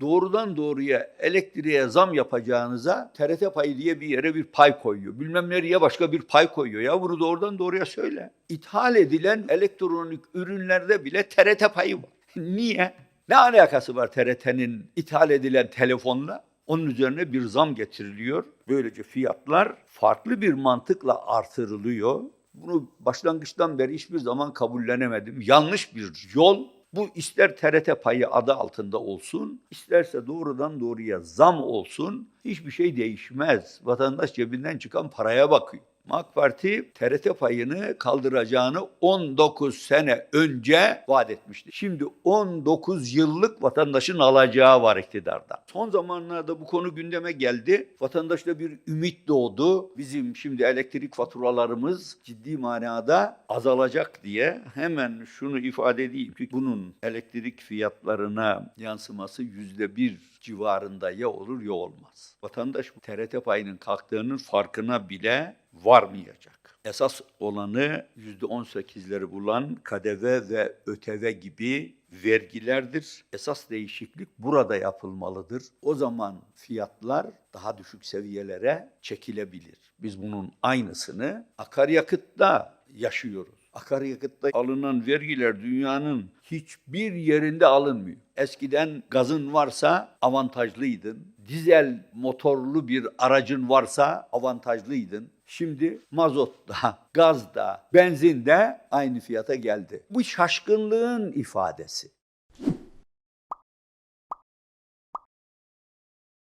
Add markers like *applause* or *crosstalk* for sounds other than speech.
doğrudan doğruya elektriğe zam yapacağınıza TRT payı diye bir yere bir pay koyuyor. Bilmem nereye başka bir pay koyuyor. Ya bunu doğrudan doğruya söyle. İthal edilen elektronik ürünlerde bile TRT payı var. *laughs* Niye? Ne alakası var TRT'nin ithal edilen telefonla? Onun üzerine bir zam getiriliyor. Böylece fiyatlar farklı bir mantıkla artırılıyor. Bunu başlangıçtan beri hiçbir zaman kabullenemedim. Yanlış bir yol. Bu ister TRT payı adı altında olsun, isterse doğrudan doğruya zam olsun, hiçbir şey değişmez. Vatandaş cebinden çıkan paraya bakıyor. AK Parti TRT payını kaldıracağını 19 sene önce vaat etmişti. Şimdi 19 yıllık vatandaşın alacağı var iktidarda. Son zamanlarda bu konu gündeme geldi. Vatandaşta bir ümit doğdu. Bizim şimdi elektrik faturalarımız ciddi manada azalacak diye hemen şunu ifade edeyim ki bunun elektrik fiyatlarına yansıması yüzde bir civarında ya olur ya olmaz. Vatandaş TRT payının kalktığının farkına bile varmayacak. Esas olanı yüzde on sekizleri bulan KDV ve ÖTV gibi vergilerdir. Esas değişiklik burada yapılmalıdır. O zaman fiyatlar daha düşük seviyelere çekilebilir. Biz bunun aynısını akaryakıtta yaşıyoruz. Akaryakıtta alınan vergiler dünyanın hiçbir yerinde alınmıyor. Eskiden gazın varsa avantajlıydın. Dizel motorlu bir aracın varsa avantajlıydın. Şimdi mazotta, gazda, benzinde aynı fiyata geldi. Bu şaşkınlığın ifadesi.